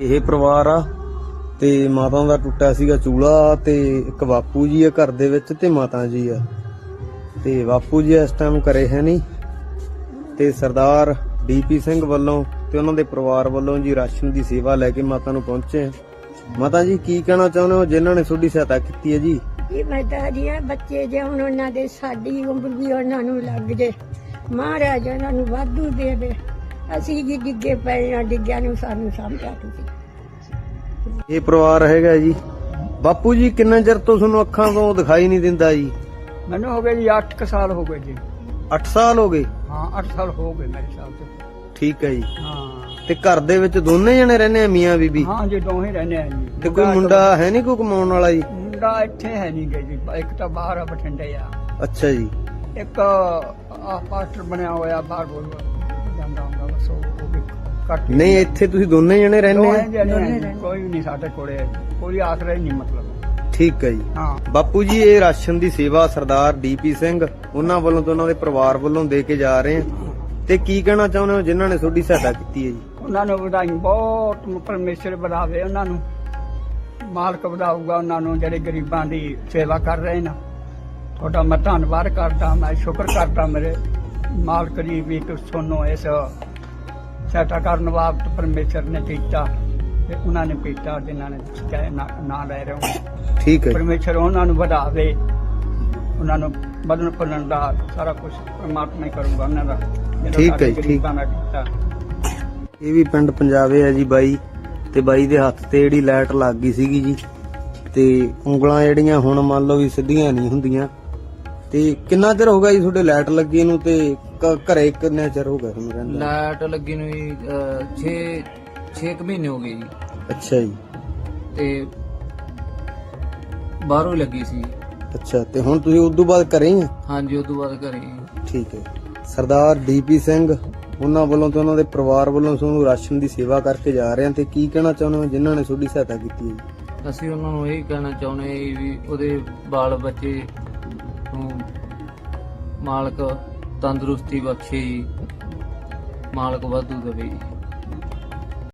ਇਹ ਪਰਿਵਾਰ ਆ ਤੇ ਮਾਤਾ ਦਾ ਟੁੱਟਾ ਸੀਗਾ ਚੂਲਾ ਤੇ ਇੱਕ ਬਾਪੂ ਜੀ ਆ ਘਰ ਦੇ ਵਿੱਚ ਤੇ ਮਾਤਾ ਜੀ ਆ। ਤੇ ਬਾਪੂ ਜੀ ਇਸ ਟਾਈਮ ਘਰੇ ਹੈ ਨਹੀਂ। ਤੇ ਸਰਦਾਰ ਡੀਪੀ ਸਿੰਘ ਵੱਲੋਂ ਤੇ ਉਹਨਾਂ ਦੇ ਪਰਿਵਾਰ ਵੱਲੋਂ ਜੀ ਰਾਸ਼ਨ ਦੀ ਸੇਵਾ ਲੈ ਕੇ ਮਾਤਾ ਨੂੰ ਪਹੁੰਚੇ ਮਾਤਾ ਜੀ, ਕੀ ਕਹਿਣਾ ਚਾਹੁੰਦੇ ਹੋ? ਜਿਨ੍ਹਾਂ ਨੇ ਤੁਹਾਡੀ ਸਹਾਇਤਾ ਕੀਤੀ ਹੈ ਜੀ। ਇਹ ਮੈਂ ਜੀ, ਆ ਬੱਚੇ ਜੇ ਹੁਣ ਉਹਨਾਂ ਦੇ ਸਾਡੀ ਉਮਰ ਵੀ ਉਹਨਾਂ ਨੂੰ ਲੱਗ ਜੇ। ਮਹਾਰਾਜ ਉਹਨਾਂ ਨੂੰ ਵਾਧੂ ਦੇਵੇ। ਅਸੀਂ ਜੀ ਡਿੱਗੇ ਪਏ ਆ ਡਿੱਗਿਆ ਨੂੰ ਸਾਨੂੰ ਸਮਝਾ ਤੁਸੀਂ। ਇਹ ਪਰਿਵਾਰ ਹੈਗਾ ਜੀ। ਬਾਪੂ ਜੀ ਕਿੰਨਾ ਚਿਰ ਤੋਂ ਤੁਹਾਨੂੰ ਅੱਖਾਂ ਤੋਂ ਦਿਖਾਈ ਨਹੀਂ ਦਿੰਦਾ ਜੀ? ਮੈਨੂੰ ਹੋ ਗਏ ਜੀ 8 ਸਾਲ ਹੋ ਗਏ ਜੀ। 8 ਸਾਲ ਹੋ ਗਏ? ਹਾਂ 8 ਸਾਲ ਹੋ ਗਏ ਮੇਰੇ ਸਾਲ ਤੇ। ਠੀਕ ਹੈ ਜੀ। ਹਾਂ। ਤੇ ਘਰ ਦੇ ਵਿੱਚ ਦੋਨੇ ਜਣੇ ਰਹਿੰਦੇ ਆ ਮੀਆਂ ਬੀਬੀ? ਹਾਂ ਜੀ ਦੋਹੇ ਰਹਿੰਦੇ ਆ ਜੀ। ਤੇ ਕੋਈ ਮੁੰਡਾ ਹੈ ਨਹੀਂ ਕੋਈ ਕਮਾਉਣ ਵਾਲਾ ਜੀ? ਮੁੰਡਾ ਇੱਥੇ ਹੈ ਨਹੀਂ ਗਈ ਜੀ ਇੱਕ ਤਾਂ ਬਾਹਰ ਆ ਬਠਿੰਡੇ ਆ। ਅੱਛਾ ਜੀ। ਇੱਕ ਆ ਪਾਸਟਰ ਬਣਿਆ ਹੋਇਆ ਬਾਹਰ ਬੋਲ। ਜਾਂਦਾ ਹੁੰਦਾ ਬਸ ਉਹ ਉਹ ਵੀ ਘੱਟ ਹੀ ਨਹੀਂ ਇੱਥੇ ਤੁਸੀਂ ਦੋਨੇ ਜਣੇ ਰਹਿੰਦੇ ਆ? ਜਣੇ ਆ ਜੀ, ਕੋਈ ਨਹੀਂ ਸਾਡੇ ਕੋਲੇ ਕੋਈ ਆਸਰਾ ਹੀ ਨਹੀਂ ਮਤਲਬ। ਠੀਕ ਹੈ ਜੀ। ਹਾਂ। ਬਾਪੂ ਜੀ ਇਹ ਰਾਸ਼ਨ ਦੀ ਸੇਵਾ ਸਰਦਾਰ ਡੀਪੀ ਸਿੰਘ ਉਹਨਾਂ ਵੱਲੋਂ ਤੇ ਉਹਨਾਂ ਦੇ ਪਰਿਵਾਰ ਵੱਲੋਂ ਦੇ ਕੇ ਜਾ ਰਹੇ ਆ। ਤੇ ਕੀ ਕਹਿਣਾ ਚਾਹੁੰਦੇ ਹੋ ਜਿਨ੍ਹਾਂ ਨੇ ਤੁਹਾਡੀ ਸਹਾਇਤਾ ਕੀਤੀ ਹੈ ਜੀ? ਉਹਨਾਂ ਨੂੰ ਵਧਾਈ ਬਹੁਤ ਪਰਮੇਸ਼ਰ ਵਧਾਵੇ ਉਹਨਾਂ ਨੂੰ। ਮਾਲਕ ਵਧਾਊਗਾ ਉਹਨਾਂ ਨੂੰ ਜਿਹੜੇ ਗਰੀਬਾਂ ਦੀ ਸੇਵਾ ਕਰ ਰਹੇ ਨੇ। ਤੁਹਾਡਾ ਮੈਂ ਧੰਨਵਾਦ ਕਰਦਾ ਮੈਂ ਸ਼ੁਕਰ ਕਰਦਾ ਮੇਰੇ ਮਾਲਕ ਜੀ ਵੀ ਕਿ ਸੋਨੋ ਇਸ ਸਹਾਇਤਾ ਕਰਨ ਵਾਸਤੇ ਪਰਮੇਸ਼ਰ ਨੇ ਕੀਤਾ ਤੇ ਉਹਨਾਂ ਨੇ ਕੀਤਾ ਜਿਨ੍ਹਾਂ ਨੇ ਚਾਹੇ ਨਾ ਲੈ ਰਹੇ ਹੋ ਠੀਕ ਹੈ। ਪਰਮੇਸ਼ਰ ਉਹਨਾਂ ਨੂੰ ਵਧਾਵੇ ਉਹਨਾਂ ਨੂੰ ਬਦਨ ਪਲਣ ਦਾ ਸਾਰਾ ਕੁਝ ਪਰਮਾਤਮਾ ਹੀ ਕਰੂਗਾ ਉਹਨਾਂ ਦਾ ਠੀਕ ਹੈ ਸਾਡੇ ਠੀਕ। ਇਹ ਵੀ ਪਿੰਡ ਪੰਜਾਬੇ ਆ ਜੀ ਬਾਈ ਤੇ ਬਾਈ ਦੇ ਹੱਥ ਤੇ ਜਿਹੜੀ ਲਾਈਟ ਲੱਗ ਗਈ ਸੀਗੀ ਜੀ ਤੇ ਉਂਗਲਾਂ ਜਿਹੜੀਆਂ ਹੁਣ ਮੰਨ ਲਓ ਵੀ ਸਿੱਧੀਆਂ ਨਹੀਂ ਹੁੰਦੀਆਂ ਤੇ ਕਿੰਨਾ ਚਿਰ ਹੋ ਗਿਆ ਜੀ ਤੁਹਾਡੇ ਲਾਈਟ ਲੱਗੀ ਨੂੰ ਤੇ ਘਰੇ ਕਿੰਨਾ ਚਿਰ ਹੋ ਗਿਆ ਤੁਹਾਨੂੰ ਰਹਿੰਦਾ ਲਾਈਟ ਲੱਗੀ ਨੂੰ 6 6 ਮਹੀਨੇ ਹੋ ਗਏ ਜੀ। ਅੱਛਾ ਜੀ। ਤੇ ਬਾਹਰੋਂ ਹੀ ਲੱਗੀ ਸੀ। ਅੱਛਾ ਤੇ ਹੁਣ ਤੁਸੀਂ ਉਸ ਤੋਂ ਬਾਅਦ ਘਰੇ ਹੀ ਆ? ਹਾਂਜੀ ਉਸ ਤੋਂ ਬਾਅਦ ਘਰੇ ਠੀਕ ਹੈ। ਸਰਦਾਰ ਡੀਪੀ ਸਿੰਘ ਉਹਨਾਂ ਵੱਲੋਂ ਤੇ ਉਹਨਾਂ ਦੇ ਪਰਿਵਾਰ ਵੱਲੋਂ ਤੁਹਾਨੂੰ ਰਾਸ਼ਨ ਦੀ ਸੇਵਾ ਕਰਕੇ ਜਾ ਰਹੇ ਆ ਤੇ ਕੀ ਕਹਿਣਾ ਚਾਹੁੰਦੇ ਹੋ ਜਿਨ੍ਹਾਂ ਨੇ ਤੁਹਾਡੀ ਸਹਾਇਤਾ ਕੀਤੀ ਹੈ ਜੀ? ਅਸੀਂ ਉਹਨਾਂ ਨੂੰ ਇਹ ਕਹਿਣਾ ਚਾਹੁੰਦੇ ਹਾਂ ਵੀ ਉਹਦੇ ਬਾਲ ਬੱਚੇ ਨੂੰ ਮਾਲਕ ਤੰਦਰੁਸਤੀ ਬਖਸ਼ੇ ਜੀ ਮਾਲਕ ਵਾਧੂ ਦੇਵੇ। ਜੀ